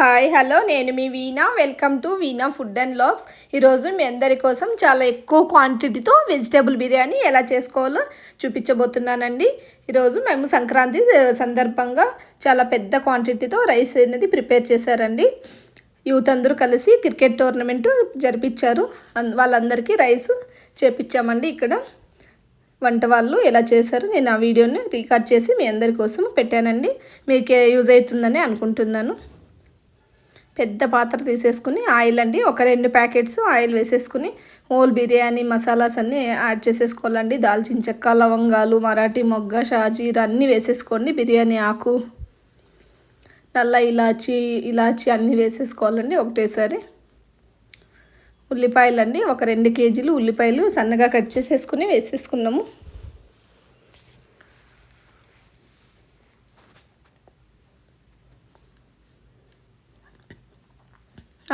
Hi hello నేను మీ Veena. Welcome to Veena food and logs. ఈరోజు మీ అందరి కోసం చాలా ఎక్కువ క్వాంటిటీతో వెజిటేబుల్ బిర్యానీ ఎలా చేసుకోవాలో చూపించబోతున్నానండి. ఈరోజు మేము సంక్రాంతి సందర్భంగా చాలా పెద్ద క్వాంటిటీతో రైస్ అనేది ప్రిపేర్ చేశారండి. యూత్ అందరూ కలిసి క్రికెట్ టోర్నమెంట్ జరిపించారు. వాళ్ళందరికీ రైస్ చేపించామండి ఇక్కడ. వంట వాళ్ళు ఎలా చేశారు నేను ఆ వీడియోని రికార్డ్ చేసి మీ అందరి కోసం పెట్టానండి. మీకు యూజ్ అవుతుందని అనుకుంటున్నాను. పెద్ద పాత్ర తీసేసుకుని ఆయిల్ అండి. ఒక రెండు ప్యాకెట్స్ ఆయిల్ వేసేసుకుని హోల్ బిర్యానీ మసాలాస్ అన్నీ యాడ్ చేసేసుకోవాలండి. దాల్చిన చెక్క లవంగాలు మరాఠీ మొగ్గ షాజీర అన్నీ వేసేసుకోండి. బిర్యానీ ఆకు నల్ల ఇలాచి ఇలాచి అన్నీ వేసేసుకోవాలండి ఒకటేసారి. ఉల్లిపాయలు అండి ఒక రెండు కేజీలు ఉల్లిపాయలు సన్నగా కట్ చేసేసుకుని వేసేసుకున్నాము.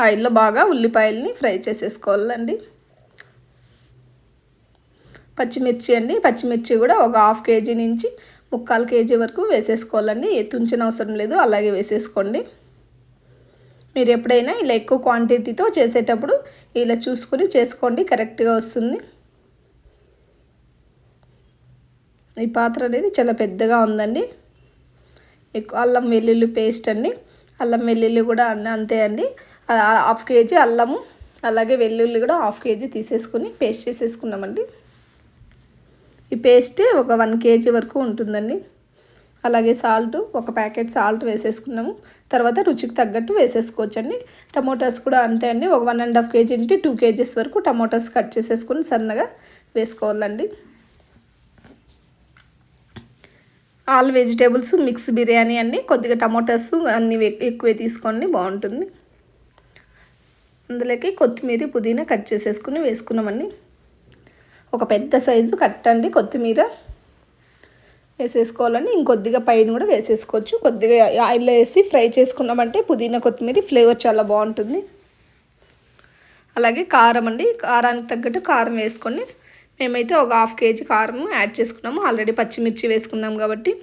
ఆయిల్లో బాగా ఉల్లిపాయలని ఫ్రై చేసేసుకోవాలండి. పచ్చిమిర్చి అండి. పచ్చిమిర్చి కూడా ఒక హాఫ్ కేజీ నుంచి ముక్కాలు కేజీ వరకు వేసేసుకోవాలండి. తుంచిన అవసరం లేదు అలాగే వేసేసుకోండి. మీరు ఎప్పుడైనా ఇలా ఎక్కువ క్వాంటిటీతో చేసేటప్పుడు ఇలా చూసుకొని చేసుకోండి కరెక్ట్గా వస్తుంది. ఈ పాత్ర అనేది చాలా పెద్దగా ఉందండి. ఎక్కువ అల్లం వెల్లుల్లి పేస్ట్ అండి. అల్లం వెల్లుల్లి కూడా అన్న అంతే అండి. హాఫ్ కేజీ అల్లము అలాగే వెల్లుల్లి కూడా హాఫ్ కేజీ తీసేసుకుని పేస్ట్ చేసేసుకున్నామండి. ఈ పేస్ట్ ఒక వన్ కేజీ వరకు ఉంటుందండి. అలాగే సాల్ట్ ఒక ప్యాకెట్ సాల్ట్ వేసేసుకున్నాము. తర్వాత రుచికి తగ్గట్టు వేసేసుకోవచ్చండి. టమోటాస్ కూడా అంతే అండి. ఒక వన్ అండ్ హాఫ్ కేజీ నుండి టూ కేజీస్ వరకు టమోటాస్ కట్ చేసేసుకుని సన్నగా వేసుకోవాలండి. ఆల్ వెజిటేబుల్స్ మిక్స్ బిర్యానీ అండి కొద్దిగా టమోటాస్ అన్నీ ఎక్కువే తీసుకోండి బాగుంటుంది. అందులోకి కొత్తిమీర పుదీనా కట్ చేసేసుకుని వేసుకున్నామండి. ఒక పెద్ద సైజు కట్ అండి కొత్తిమీర. వేసేసుకోవాలండి. ఇంకొద్దిగా పైన కూడా వేసేసుకోవచ్చు. కొద్దిగా ఆయిల్లో వేసి ఫ్రై చేసుకున్నామంటే పుదీనా కొత్తిమీర ఫ్లేవర్ చాలా బాగుంటుంది. అలాగే కారం అండి. కారానికి తగ్గట్టు కారం వేసుకొని మేమైతే ఒక హాఫ్ కేజీ కారం యాడ్ చేసుకున్నాము. ఆల్రెడీ పచ్చిమిర్చి వేసుకున్నాం కాబట్టి.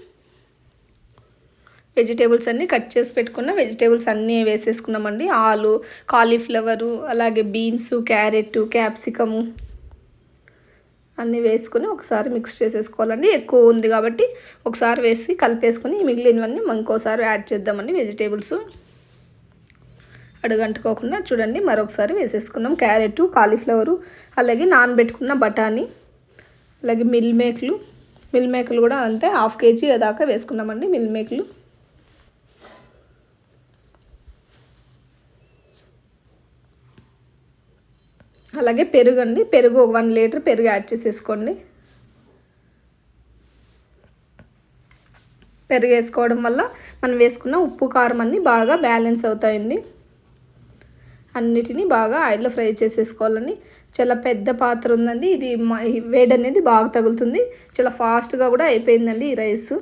వెజిటేబుల్స్ అన్నీ కట్ చేసి పెట్టుకున్న వెజిటేబుల్స్ అన్నీ వేసేసుకున్నామండి. ఆలు కాలీఫ్లవరు అలాగే బీన్స్ క్యారెట్ క్యాప్సికము అన్నీ వేసుకొని ఒకసారి మిక్స్ చేసేసుకోవాలండి. ఎక్కువ ఉంది కాబట్టి ఒకసారి వేసి కలిపేసుకొని మిగిలినవన్నీ ఇంకోసారి యాడ్ చేద్దామండి వెజిటేబుల్స్. అడుగంటుకోకుండా చూడండి మరొకసారి వేసేసుకున్నాం క్యారెట్ కాలీఫ్లవరు అలాగే నానబెట్టుకున్న బఠానీ అలాగే మిల్ మేకలు. మిల్ మేకలు కూడా అంతే హాఫ్ కేజీ దాకా వేసుకున్నామండి మిల్ మేకలు. అలాగే పెరుగు అండి పెరుగు ఒక వన్ లీటర్ పెరుగు యాడ్ చేసేసుకోండి. పెరుగు వేసుకోవడం వల్ల మనం వేసుకున్న ఉప్పు కారం అన్నీ బాగా బ్యాలెన్స్ అవుతాయండి. అన్నిటినీ బాగా ఆయిల్లో ఫ్రై చేసేసుకోవాలండి. చాలా పెద్ద పాత్ర ఉందండి. ఇది మ- వేడి అనేది బాగా తగులుతుంది. చాలా ఫాస్ట్గా కూడా అయిపోయిందండి ఈ రైస్.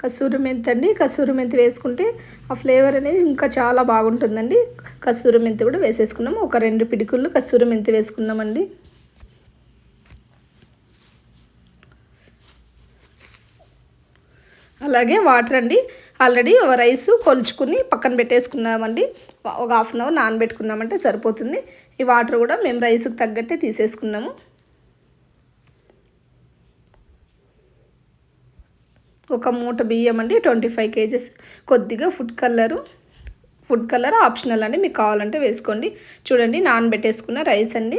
కసూరి మెంతి అండి. కసూరి మెంతి వేసుకుంటే ఆ ఫ్లేవర్ అనేది ఇంకా చాలా బాగుంటుందండి. కసూరి మెంతి కూడా వేసేసుకున్నాము ఒక రెండు పిడికుళ్ళు కసూరి మెంతి వేసుకున్నామండి అలాగే వాటర్ అండి. ఆల్రెడీ రైస్ కొలుచుకుని పక్కన పెట్టేసుకున్నామండి. ఒక హాఫ్ అన్ అవర్ నానబెట్టుకున్నామంటే సరిపోతుంది. ఈ వాటర్ కూడా మేము రైస్కి తగ్గట్టే తీసేసుకున్నాము. ఒక మూట బియ్యం అండి ట్వంటీ ఫైవ్ కేజెస్. కొద్దిగా food colour. Food colour optional అండి మీకు కావాలంటే వేసుకోండి. చూడండి నానబెట్టేసుకున్న రైస్ అండి.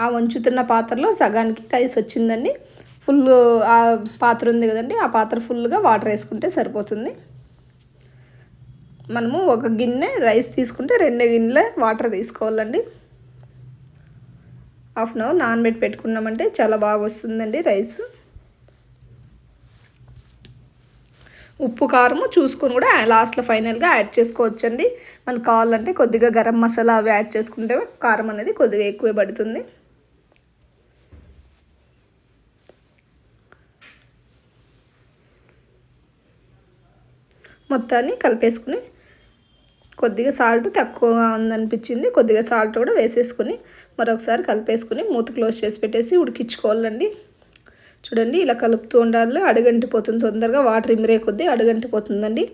ఆ వంచుతున్న పాత్రలో సగానికి రైస్ వచ్చిందండి. ఫుల్ ఆ పాత్ర ఉంది కదండి ఆ పాత్ర ఫుల్గా వాటర్ వేసుకుంటే సరిపోతుంది. మనము ఒక గిన్నె రైస్ తీసుకుంటే రెండు గిన్నెల వాటర్ తీసుకోవాలండి. హాఫ్ అన్ అవర్ నానబెట్టి పెట్టుకున్నామంటే చాలా బాగా వస్తుందండి రైస్. ఉప్పు కారము చూసుకొని కూడా లాస్ట్లో ఫైనల్గా యాడ్ చేసుకోవచ్చండి. మనకు కావాలంటే కొద్దిగా గరం మసాలా అవి యాడ్ చేసుకుంటే కారం అనేది కొద్దిగా ఎక్కువే పడుతుంది. మొత్తాన్ని కలిపేసుకుని కొద్దిగా సాల్ట్ తక్కువగా ఉందనిపించింది. కొద్దిగా సాల్ట్ కూడా వేసేసుకుని మరొకసారి కలిపేసుకుని మూత క్లోజ్ చేసి పెట్టేసి ఉడికించుకోవాలండి. చూడండి ఇలా కలుపుతూ ఉండాలి. అడుగంటిపోతుంది తొందరగా. వాటర్ ఇమిరే కొద్దీ అడుగంటిపోతుందండి.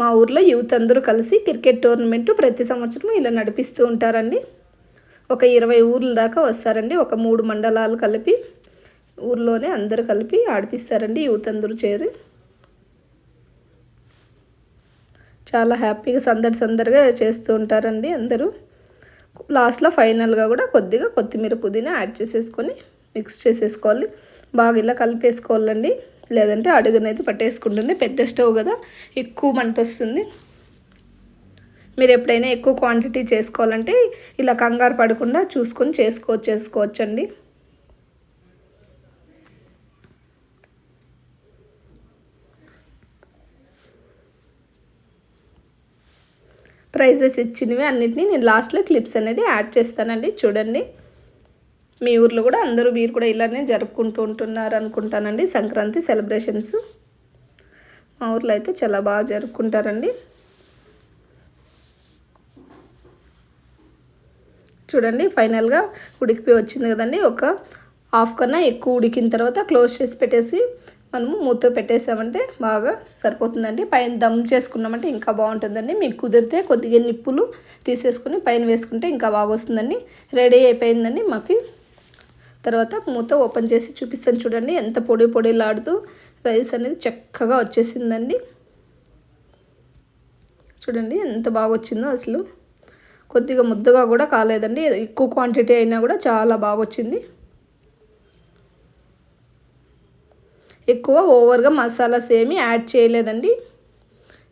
మా ఊర్లో యూత్ అందరూ కలిసి క్రికెట్ టోర్నమెంట్ ప్రతి సంవత్సరం ఇలా నడిపిస్తూ ఉంటారండి. ఒక ఇరవై ఊర్ల దాకా వస్తారండి. ఒక మూడు మండలాలు కలిపి ఊర్లోనే అందరూ కలిపి ఆడిపిస్తారండి యూత్ అందరూ చేరి. చాలా హ్యాపీగా సందడి సందడిగా చేస్తూ ఉంటారండి అందరూ. లాస్ట్లో ఫైనల్గా కూడా కొద్దిగా కొత్తిమీర పుదీనా యాడ్ చేసేసుకొని మిక్స్ చేసేసుకోవాలి. బాగా ఇలా కలిపేసుకోవాలండి. లేదంటే అడుగునైతే పట్టేసుకుంటుంది. పెద్ద స్టవ్ కదా ఎక్కువ మంట వస్తుంది మీరు ఎప్పుడైనా ఎక్కువ క్వాంటిటీ చేసుకోవాలంటే ఇలా కంగారు పడకుండా చూసుకొని చేసుకోవచ్చు చేసుకోవచ్చండి. ప్రైజెస్ ఇచ్చినవి అన్నిటినీ నేను లాస్ట్లో క్లిప్స్ అనేది యాడ్ చేస్తానండి. చూడండి. మీ ఊర్లో కూడా అందరూ మీరు కూడా ఇలానే జరుపుకుంటూ ఉంటున్నారు అనుకుంటానండి. సంక్రాంతి సెలబ్రేషన్స్ మా ఊర్లో అయితే చాలా బాగా జరుపుకుంటారండి. చూడండి ఫైనల్గా ఉడికిపోయి వచ్చింది కదండి. ఒక హాఫ్ కన్నా ఎక్కువ ఉడికిన తర్వాత క్లోజ్ చేసి పెట్టేసి మనము మూత పెట్టేసామంటే బాగా సరిపోతుందండి. పైన దమ్ చేసుకున్నామంటే ఇంకా బాగుంటుందండి. మీకు కుదిరితే కొద్దిగా నిప్పులు తీసేసుకుని పైన వేసుకుంటే ఇంకా బాగా వస్తుందండి. రెడీ అయిపోయిందండి మాకు. తర్వాత మూత ఓపెన్ చేసి చూపిస్తాను చూడండి. ఎంత పొడి పొడిలాడుతూ రైస్ అనేది చక్కగా వచ్చేసిందండి. చూడండి ఎంత బాగా వచ్చిందో అసలు. కొద్దిగా ముద్దగా కూడా కాలేదండి. ఎక్కువ క్వాంటిటీ అయినా కూడా చాలా బాగా వచ్చింది. ఎక్కువ ఓవర్గా మసాలాస్ ఏమీ యాడ్ చేయలేదండి.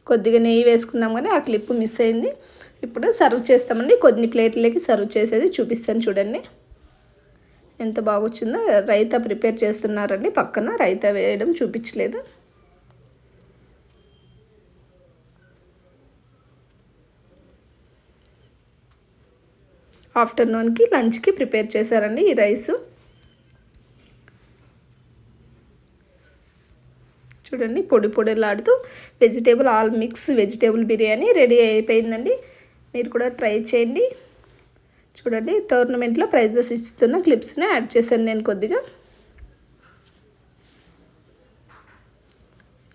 కొద్దిగా నెయ్యి వేసుకున్నాం కానీ ఆ క్లిప్ మిస్ అయింది. ఇప్పుడు సర్వ్ చేస్తామండి. కొన్ని ప్లేట్లకి సర్వ్ చేసేది చూపిస్తాను చూడండి. ఎంత బాగా వచ్చిందో రైతా ప్రిపేర్ చేస్తున్నారండి పక్కన రైతా వేయడం చూపించలేదు. ఆఫ్టర్నూన్కి లంచ్కి ప్రిపేర్ చేశారండి ఈ రైస్. చూడండి పొడి పొడిలాడుతూ vegetable all mix vegetable biryani ready అయిపోయిందండి. మీరు కూడా ట్రై చేయండి. చూడండి టోర్నమెంట్లో ప్రైజెస్ ఇస్తున్న క్లిప్స్ని యాడ్ చేశాను నేను కొద్దిగా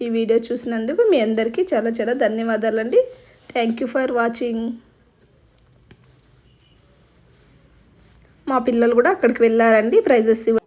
ఈ వీడియో చూసినందుకు మీ అందరికీ చాలా చాలా ధన్యవాదాలండి థ్యాంక్ యూ ఫర్ వాచింగ్ మా పిల్లలు కూడా అక్కడికి వెళ్ళారండి ప్రైజెస్ ఇవ్వ.